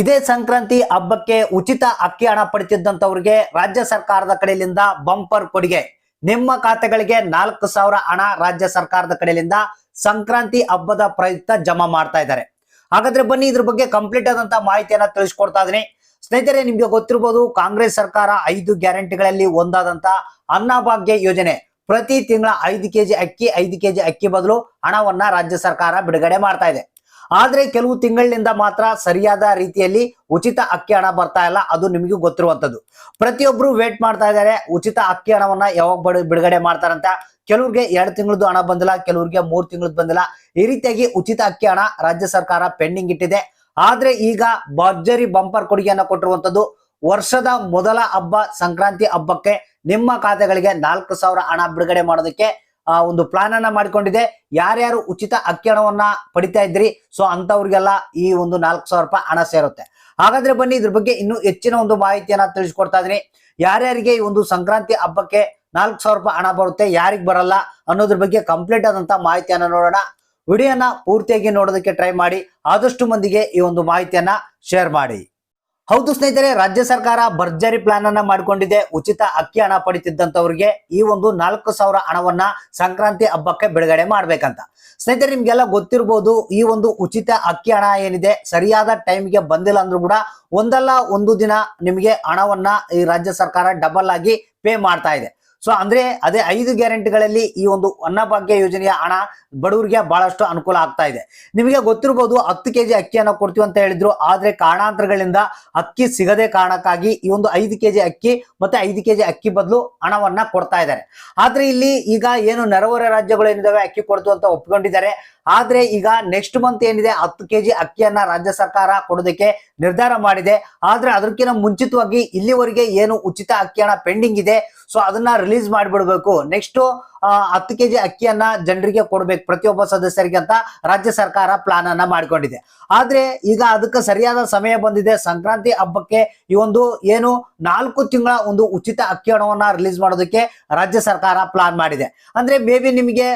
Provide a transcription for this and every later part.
ಇದೇ ಸಂಕ್ರಾಂತಿ ಹಬ್ಬಕ್ಕೆ ಉಚಿತ ಅಕ್ಕಿ ಹಣ ಪಡಿತಿದ್ದಂಥವ್ರಿಗೆ ರಾಜ್ಯ ಸರ್ಕಾರದ ಕಡೆಯಿಂದ ಬಂಪರ್ ಕೊಡುಗೆ. ನಿಮ್ಮ ಖಾತೆಗಳಿಗೆ ನಾಲ್ಕು ಸಾವಿರ ಹಣ ರಾಜ್ಯ ಸರ್ಕಾರದ ಕಡೆಯಿಂದ ಸಂಕ್ರಾಂತಿ ಹಬ್ಬದ ಪ್ರಯುಕ್ತ ಜಮಾ ಮಾಡ್ತಾ ಇದ್ದಾರೆ. ಹಾಗಾದ್ರೆ ಬನ್ನಿ ಇದ್ರ ಬಗ್ಗೆ ಕಂಪ್ಲೀಟ್ ಆದಂತ ಮಾಹಿತಿಯನ್ನ ತಿಳಿಸ್ಕೊಡ್ತಾ ಇದೀನಿ ಸ್ನೇಹಿತರೆ, ನಿಮ್ಗೆ ಗೊತ್ತಿರ್ಬೋದು, ಕಾಂಗ್ರೆಸ್ ಸರ್ಕಾರ ಐದು ಗ್ಯಾರಂಟಿಗಳಲ್ಲಿ ಒಂದಾದಂತ ಅನ್ನಭಾಗ್ಯ ಯೋಜನೆ. ಪ್ರತಿ ತಿಂಗಳ ಐದು ಕೆಜಿ ಅಕ್ಕಿ, ಐದು ಕೆಜಿ ಅಕ್ಕಿ ಬದಲು ಹಣವನ್ನ ರಾಜ್ಯ ಸರ್ಕಾರ ಬಿಡುಗಡೆ ಮಾಡ್ತಾ ಇದೆ. ಆದ್ರೆ ಕೆಲವು ತಿಂಗಳಿನಿಂದ ಮಾತ್ರ ಸರಿಯಾದ ರೀತಿಯಲ್ಲಿ ಉಚಿತ ಅಕ್ಕಿ ಹಣ ಬರ್ತಾ ಇಲ್ಲ. ಅದು ನಿಮಗೂ ಗೊತ್ತಿರುವಂತದ್ದು ಪ್ರತಿಯೊಬ್ರು ವೇಟ್ ಮಾಡ್ತಾ ಇದ್ದಾರೆ. ಉಚಿತ ಅಕ್ಕಿ ಹಣವನ್ನ ಯಾವಾಗ ಬಡ- ಬಿಡುಗಡೆ ಮಾಡ್ತಾರಂತ ಕೆಲವ್ರಿಗೆ ಎರಡು ತಿಂಗಳದ್ದು ಹಣ ಬಂದಿಲ್ಲ, ಕೆಲವ್ರಿಗೆ ಮೂರು ತಿಂಗಳದ್ದು ಬಂದಿಲ್ಲ. ಈ ರೀತಿಯಾಗಿ ಉಚಿತ ಅಕ್ಕಿ ಹಣ ರಾಜ್ಯ ಸರ್ಕಾರ ಪೆಂಡಿಂಗ್ ಇಟ್ಟಿದೆ. ಆದ್ರೆ ಈಗ ಭರ್ಜರಿ ಬಂಪರ್ ಕೊಡುಗೆಯನ್ನ ಕೊಟ್ಟಿರುವಂತದ್ದು ವರ್ಷದ ಮೊದಲ ಹಬ್ಬ ಸಂಕ್ರಾಂತಿ ಹಬ್ಬಕ್ಕೆ ನಿಮ್ಮ ಖಾತೆಗಳಿಗೆ ನಾಲ್ಕು ಸಾವಿರ ಹಣ ಬಿಡುಗಡೆ ಮಾಡೋದಕ್ಕೆ ಆ, ಒಂದು ಪ್ಲಾನ್ ಅನ್ನ ಮಾಡಿಕೊಂಡಿದೆ. ಯಾರ್ಯಾರು ಉಚಿತ ಅಕ್ಕಿ ಹಣವನ್ನ ಪಡಿತಾ ಇದ್ರಿ ಸೊ ಅಂತವ್ರಿಗೆಲ್ಲ ಈ ಒಂದು ನಾಲ್ಕು ಸಾವಿರ ರೂಪಾಯಿ ಹಣ ಸೇರುತ್ತೆ. ಹಾಗಾದ್ರೆ ಬನ್ನಿ ಇದ್ರ ಬಗ್ಗೆ ಇನ್ನೂ ಹೆಚ್ಚಿನ ಒಂದು ಮಾಹಿತಿಯನ್ನ ತಿಳಿಸ್ಕೊಡ್ತಾ ಇದೀನಿ ಯಾರ್ಯಾರಿಗೆ ಈ ಒಂದು ಸಂಕ್ರಾಂತಿ ಹಬ್ಬಕ್ಕೆ ನಾಲ್ಕು ಸಾವಿರ ರೂಪಾಯಿ ಹಣ ಬರುತ್ತೆ ಯಾರಿಗೆ ಬರಲ್ಲ ಅನ್ನೋದ್ರ ಬಗ್ಗೆ ಕಂಪ್ಲೀಟ್ ಆದಂತ ಮಾಹಿತಿಯನ್ನ ನೋಡೋಣ. ವಿಡಿಯೋನ ಪೂರ್ತಿಯಾಗಿ ನೋಡೋದಕ್ಕೆ ಟ್ರೈ ಮಾಡಿ ಆದಷ್ಟು ಮಂದಿಗೆ ಈ ಒಂದು ಮಾಹಿತಿಯನ್ನ ಶೇರ್ ಮಾಡಿ. ಹೌದು ಸ್ನೇಹಿತರೆ, ರಾಜ್ಯ ಸರ್ಕಾರ ಭರ್ಜರಿ ಪ್ಲಾನ್ ಅನ್ನ ಮಾಡಿಕೊಂಡಿದೆ. ಉಚಿತ ಅಕ್ಕಿ ಹಣ ಪಡಿತಿದ್ದಂತವ್ರಿಗೆ ಈ ಒಂದು ನಾಲ್ಕು ಸಾವಿರ ಹಣವನ್ನ ಸಂಕ್ರಾಂತಿ ಹಬ್ಬಕ್ಕೆ ಬಿಡುಗಡೆ ಮಾಡ್ಬೇಕಂತ. ಸ್ನೇಹಿತರೆ, ನಿಮ್ಗೆಲ್ಲ ಗೊತ್ತಿರ್ಬೋದು, ಈ ಒಂದು ಉಚಿತ ಅಕ್ಕಿ ಹಣ ಏನಿದೆ, ಸರಿಯಾದ ಟೈಮ್ಗೆ ಬಂದಿಲ್ಲ ಅಂದ್ರೂ ಕೂಡ ಒಂದಲ್ಲ ಒಂದು ದಿನ ನಿಮಗೆ ಹಣವನ್ನ ಈ ರಾಜ್ಯ ಸರ್ಕಾರ ಡಬಲ್ ಆಗಿ ಪೇ ಮಾಡ್ತಾ ಇದೆ. ಸೊ ಅಂದ್ರೆ ಅದೇ ಐದು ಗ್ಯಾರಂಟಿಗಳಲ್ಲಿ ಈ ಒಂದು ಅನ್ನಭಾಗ್ಯ ಯೋಜನೆಯ ಹಣ ಬಡವರಿಗೆ ಬಹಳಷ್ಟು ಅನುಕೂಲ ಆಗ್ತಾ ಇದೆ. ನಿಮಗೆ ಗೊತ್ತಿರಬಹುದು ಹತ್ತು ಕೆಜಿ ಅಕ್ಕಿಯನ್ನ ಕೊಡ್ತೀವಿ ಅಂತ ಹೇಳಿದ್ರು. ಆದ್ರೆ ಕಾರಣಾಂತರಗಳಿಂದ ಅಕ್ಕಿ ಸಿಗದೆ ಕಾರಣಕ್ಕಾಗಿ ಈ ಒಂದು ಐದು ಕೆಜಿ ಅಕ್ಕಿ ಮತ್ತೆ ಐದು ಕೆಜಿ ಅಕ್ಕಿ ಬದಲು ಹಣವನ್ನ ಕೊಡ್ತಾ ಇದ್ದಾರೆ. ಆದ್ರೆ ಇಲ್ಲಿ ಈಗ ಏನು ನೆರವರ ರಾಜ್ಯಗಳು ಏನಿದಾವೆ ಅಕ್ಕಿ ಕೊಡ್ತು ಅಂತ ಒಪ್ಕೊಂಡಿದ್ದಾರೆ ಆದ್ರೆ ಈಗ ನೆಕ್ಸ್ಟ್ ಮಂತ್ ಏನಿದೆ ಹತ್ತು ಕೆಜಿ ಅಕ್ಕಿಯನ್ನ ರಾಜ್ಯ ಸರ್ಕಾರ ಕೊಡೋದಕ್ಕೆ ನಿರ್ಧಾರ ಮಾಡಿದೆ. ಆದ್ರೆ ಅದಕ್ಕಿಂತ ಮುಂಚಿತವಾಗಿ ಇಲ್ಲಿವರೆಗೆ ಏನು ಉಚಿತ ಅಕ್ಕಿಯನ್ನ ಪೆಂಡಿಂಗ್ ಇದೆ. ಸೊ ಅದನ್ನ ಮಾಡಿಬಿಡ್ಬೇಕು. ನೆಕ್ಸ್ಟ್ ಹತ್ತು ಕೆಜಿ ಅಕ್ಕಿಯನ್ನ ಜನರಿಗೆ ಕೊಡ್ಬೇಕು ಪ್ರತಿಯೊಬ್ಬ ಸದಸ್ಯರಿಗೆ ಅಂತ ರಾಜ್ಯ ಸರ್ಕಾರ ಪ್ಲಾನ್ ಅನ್ನ ಮಾಡಿಕೊಂಡಿದೆ. ಆದ್ರೆ ಈಗ ಅದಕ್ಕೆ ಸರಿಯಾದ ಸಮಯ ಬಂದಿದೆ. ಸಂಕ್ರಾಂತಿ ಹಬ್ಬಕ್ಕೆ ಈ ಒಂದು ಏನು ನಾಲ್ಕು ತಿಂಗಳ ಒಂದು ಉಚಿತ ಅಕ್ಕಿ ಹಣವನ್ನ ರಿಲೀಸ್ ಮಾಡೋದಕ್ಕೆ ರಾಜ್ಯ ಸರ್ಕಾರ ಪ್ಲಾನ್ ಮಾಡಿದೆ. ಅಂದ್ರೆ ಮೇ ಬಿ ನಿಮಗೆ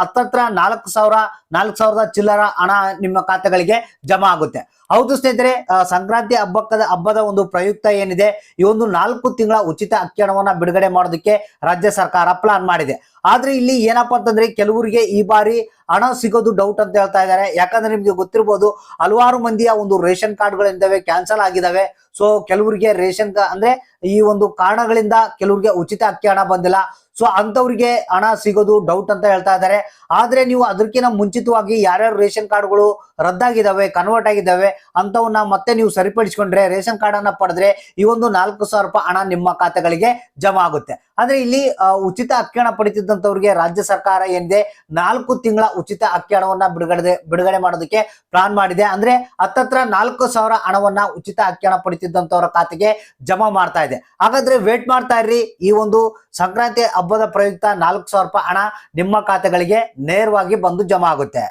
ಹತ್ತತ್ರ ನಾಲ್ಕು ಸಾವಿರ, ನಾಲ್ಕು ಸಾವಿರದ ಚಿಲ್ಲರ ಹಣ ನಿಮ್ಮ ಖಾತೆಗಳಿಗೆ ಜಮಾ ಆಗುತ್ತೆ. ಹೌದು ಸ್ನೇಹಿತರೆ ಸಂಕ್ರಾಂತಿ ಹಬ್ಬಕ್ಕದ, ಹಬ್ಬದ ಒಂದು ಪ್ರಯುಕ್ತ ಏನಿದೆ, ಈ ಒಂದು ನಾಲ್ಕು ತಿಂಗಳ ಉಚಿತ ಅಕ್ಕಿ ಹಣವನ್ನ ಬಿಡುಗಡೆ ಮಾಡೋದಕ್ಕೆ ರಾಜ್ಯ ಸರ್ಕಾರ ಪ್ಲಾನ್ ಮಾಡಿದೆ. ಆದ್ರೆ ಇಲ್ಲಿ ಏನಪ್ಪಾ ಅಂತಂದ್ರೆ ಕೆಲವರಿಗೆ ಈ ಬಾರಿ ಹಣ ಸಿಗೋದು ಡೌಟ್ ಅಂತ ಹೇಳ್ತಾ ಇದ್ದಾರೆ. ಯಾಕಂದ್ರೆ ನಿಮ್ಗೆ ಗೊತ್ತಿರ್ಬೋದು ಹಲವಾರು ಮಂದಿಯ ಒಂದು ರೇಷನ್ ಕಾರ್ಡ್ ಕಾರ್ಡ್ಗಳಿದ್ದಾವೆ ಕ್ಯಾನ್ಸಲ್ ಆಗಿದಾವೆ. ಸೊ ಕೆಲವರಿಗೆ ರೇಷನ್ ಅಂದ್ರೆ ಈ ಒಂದು ಕಾರಣಗಳಿಂದ ಕೆಲವರಿಗೆ ಉಚಿತ ಅಕ್ಕಿ ಹಣ ಬಂದಿಲ್ಲ. ಸೊ ಅಂತವ್ರಿಗೆ ಹಣ ಸಿಗೋದು ಡೌಟ್ ಅಂತ ಹೇಳ್ತಾ ಇದ್ದಾರೆ. ಆದ್ರೆ ನೀವು ಅದಕ್ಕಿಂತ ಮುಂಚಿತವಾಗಿ ಯಾರ್ಯಾರು ರೇಷನ್ ಕಾರ್ಡ್ಗಳು ರದ್ದಾಗಿದ್ದಾವೆ ಕನ್ವರ್ಟ್ ಆಗಿದ್ದಾವೆ ಅಂತವನ್ನ ಮತ್ತೆ ನೀವು ಸರಿಪಡಿಸಿಕೊಂಡ್ರೆ, ರೇಷನ್ ಕಾರ್ಡ್ ಅನ್ನ ಪಡೆದ್ರೆ ಈ ಒಂದು ನಾಲ್ಕು ಸಾವಿರ ರೂಪಾಯಿ ಹಣ ನಿಮ್ಮ ಖಾತೆಗಳಿಗೆ ಜಮಾ ಆಗುತ್ತೆ. ಆದ್ರೆ ಇಲ್ಲಿ ಉಚಿತ ಅಕ್ಕಿ ಹಣ ಪಡಿತಿದ್ದಂತವ್ರಿಗೆ ರಾಜ್ಯ ಸರ್ಕಾರ ಏನಿದೆ, ನಾಲ್ಕು ತಿಂಗಳ ಉಚಿತ ಅಕ್ಕಿ ಹಣವನ್ನ ಬಿಡುಗಡೆ ಬಿಡುಗಡೆ ಮಾಡೋದಕ್ಕೆ ಪ್ಲಾನ್ ಮಾಡಿದೆ. ಅಂದ್ರೆ ಹತ್ತತ್ರ ನಾಲ್ಕು ಸಾವಿರ ಹಣವನ್ನ ಉಚಿತ ಅಕ್ಕಿ ಹಣ ಪಡಿತಿದ್ದಂತವರ ಖಾತೆಗೆ ಜಮಾ ಮಾಡ್ತಾ ಇದೆ. ಹಾಗಾದ್ರೆ ವೇಟ್ ಮಾಡ್ತಾ ಇರ್ರಿ. ಈ ಒಂದು ಸಂಕ್ರಾಂತಿ ಹಬ್ಬದ ಪ್ರಯುಕ್ತ ನಾಲ್ಕು ಸಾವಿರ ರೂಪಾಯಿ ಹಣ ನಿಮ್ಮ ಖಾತೆಗಳಿಗೆ ನೇರವಾಗಿ ಬಂದು ಜಮಾ ಆಗುತ್ತೆ.